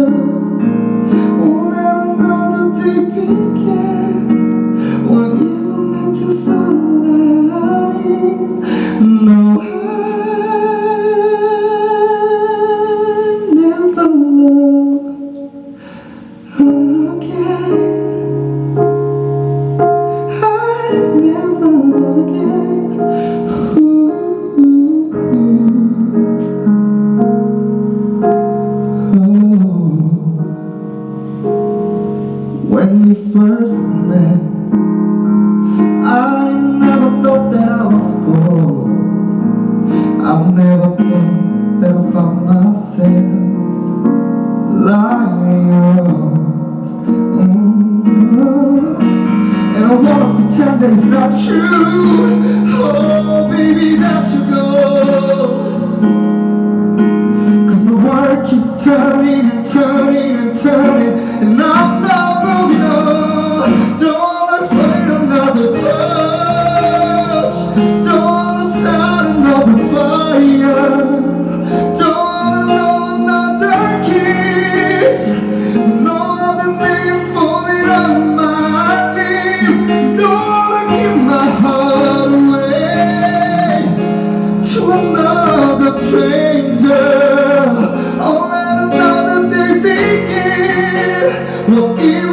love. When we first met. I never thought that I was full. I never thought that I found myself lying yours. Mm. And I wanna pretend that it's not true. Oh, stranger. oh, let another day begin. Well, even